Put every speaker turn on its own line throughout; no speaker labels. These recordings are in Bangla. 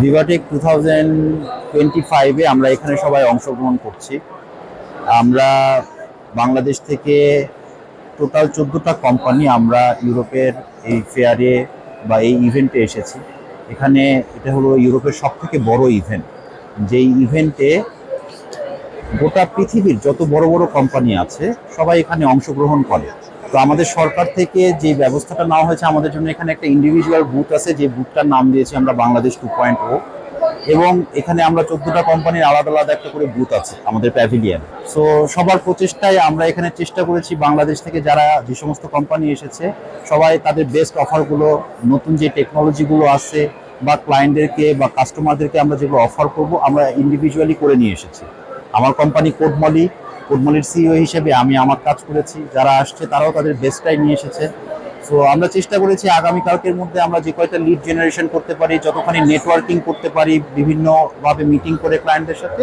ভিভাটেক টু থাউজেন্ড টোয়েন্টি ফাইভে আমরা এখানে সবাই অংশগ্রহণ করছি। আমরা বাংলাদেশ থেকে টোটাল চোদ্দোটা কোম্পানি আমরা ইউরোপের এই ফেয়ারে বা এই ইভেন্টে এসেছি। এখানে এটা হলো ইউরোপের সব থেকে বড় ইভেন্ট যেই ইভেন্টে গোটা পৃথিবীর যত বড় বড় কোম্পানি আছে, সবাই এখানে অংশগ্রহণ করে। তো আমাদের সরকার থেকে যে ব্যবস্থাটা নেওয়া হয়েছে, আমাদের জন্য এখানে একটা ইন্ডিভিজুয়াল বুথ আছে, যে বুথটার নাম দিয়েছি আমরা বাংলাদেশ টু পয়েন্ট ও এবং এখানে আমরা চোদ্দটা কোম্পানির আলাদা আলাদা একটা করে বুথ আছে, আমাদের প্যাভিলিয়ন সো সবার প্রচেষ্টায় আমরা এখানে চেষ্টা করেছি বাংলাদেশ থেকে যারা যে সমস্ত কোম্পানি এসেছে, সবাই তাদের বেস্ট অফারগুলো নতুন যে টেকনোলজিগুলো আছে বা ক্লায়েন্টদেরকে বা কাস্টমারদেরকে আমরা যেগুলো অফার করব, আমরা ইন্ডিভিজুয়ালি করে নিয়ে এসেছি। আমার কোম্পানি কোডমলি কোডমলির সিইও হিসেবে আমি আমার কাজ করেছি, যারা আসছে তারাও তাদের বেস্টটাই নিয়ে এসেছে। সো আমরা চেষ্টা করেছি আগামীকালকের মধ্যে আমরা যে কয়টা লিড জেনারেশন করতে পারি, যতখানি নেটওয়ার্কিং করতে পারি, বিভিন্নভাবে মিটিং করে ক্লায়েন্টের সাথে,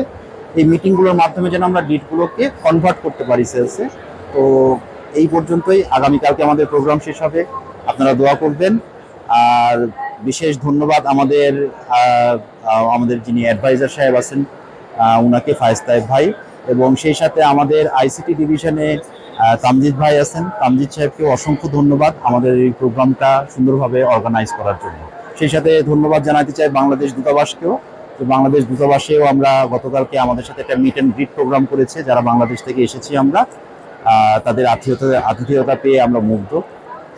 এই মিটিংগুলোর মাধ্যমে যেন আমরা লিডগুলোকে কনভার্ট করতে পারি সেলসে তো, এই পর্যন্তই। আগামীকালকে আমাদের প্রোগ্রাম শেষ হবে। আপনারা দোয়া করবেন। আর বিশেষ ধন্যবাদ আমাদের আমাদের যিনি অ্যাডভাইজার সাহেব আছেন উনাকে ফায়েজ ভাই। এবং সেই সাথে আমাদের আইসিটি ডিভিশনে তামজিদ ভাই আছেন। তামজিদ সাহেবকে অসংখ্য ধন্যবাদ আমাদের এই প্রোগ্রামটা সুন্দরভাবে অর্গানাইজ করার জন্য। সেই সাথে ধন্যবাদ জানাতে চাই বাংলাদেশ দূতাবাসকেও তো বাংলাদেশ দূতাবাসেও আমরা গতকালকে আমাদের সাথে একটা মিট অ্যান্ড গ্রিট প্রোগ্রাম করেছে, যারা বাংলাদেশ থেকে এসেছি আমরা। তাদের আত্মীয়তা আতিথেয়তা পেয়ে আমরা মুগ্ধ।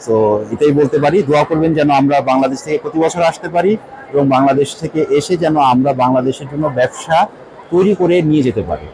সো এটাই বলতে পারি। দোয়া করবেন যেন আমরা বাংলাদেশ থেকে প্রতি বছর আসতে পারি এবং বাংলাদেশ থেকে এসে যেন আমরা বাংলাদেশের জন্য ব্যবসা তৈরি করে নিয়ে যেতে পারি।